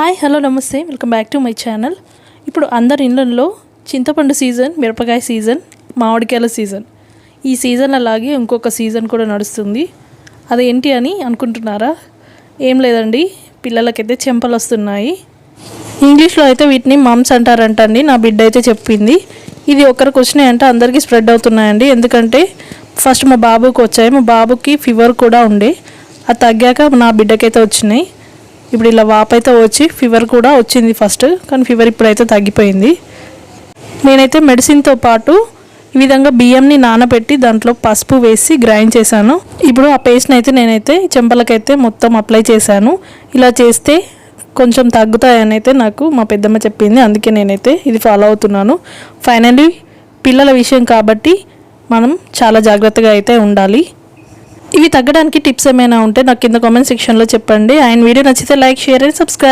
Hi hello namaste. Welcome back to my channel. ఇప్పుడు అందరి ఇళ్ళల్లో చింతపండు సీజన్ మిరపకాయ సీజన్ మామిడికాయల సీజన్. ఈ సీజన్ అలాగే ఇంకొక సీజన్ కూడా నడుస్తుంది. అదేంటి అని అనుకుంటున్నారా? ఏం లేదండి. పిల్లలకైతే చెంపలు వస్తున్నాయి. ఇంగ్లీష్లో అయితే వీటిని మమ్స్ అంటారంటండి. నా బిడ్డ అయితే చెప్పింది. ఇది ఒకరికి వచ్చినాయంటే అందరికీ స్ప్రెడ్ అవుతున్నాయండి. ఎందుకంటే ఫస్ట్ మా బాబుకి వచ్చాయి. మా బాబుకి ఫీవర్ కూడా ఉండే. అది తగ్గాక నా బిడ్డకైతే వచ్చినాయి. ఇప్పుడు ఇలా వాపు అయితే వచ్చి ఫీవర్ కూడా వచ్చింది ఫస్ట్ కానీ ఫీవర్ ఇప్పుడైతే తగ్గిపోయింది. నేనైతే మెడిసిన్తో పాటు ఈ విధంగా బియ్యంని నానబెట్టి దాంట్లో పసుపు వేసి గ్రైండ్ చేశాను. ఇప్పుడు ఆ పేస్ట్ని అయితే నేనైతే చెంపలకైతే మొత్తం అప్లై చేశాను. ఇలా చేస్తే కొంచెం తగ్గుతాయని అయితే నాకు మా పెద్దమ్మ చెప్పింది. అందుకే నేనైతే ఇది ఫాలో అవుతున్నాను. ఫైనల్లీ పిల్లల విషయం కాబట్టి మనం చాలా జాగ్రత్తగా అయితే ఉండాలి. ఇవి తగ్గడానికి టిప్స్ ఏమైనా ఉంటే నాకు కింద కామెంట్ సెక్షన్లో చెప్పండి. అండ్ వీడియో నచ్చితే లైక్ షేర్ అండ్ సబ్స్క్రైబ్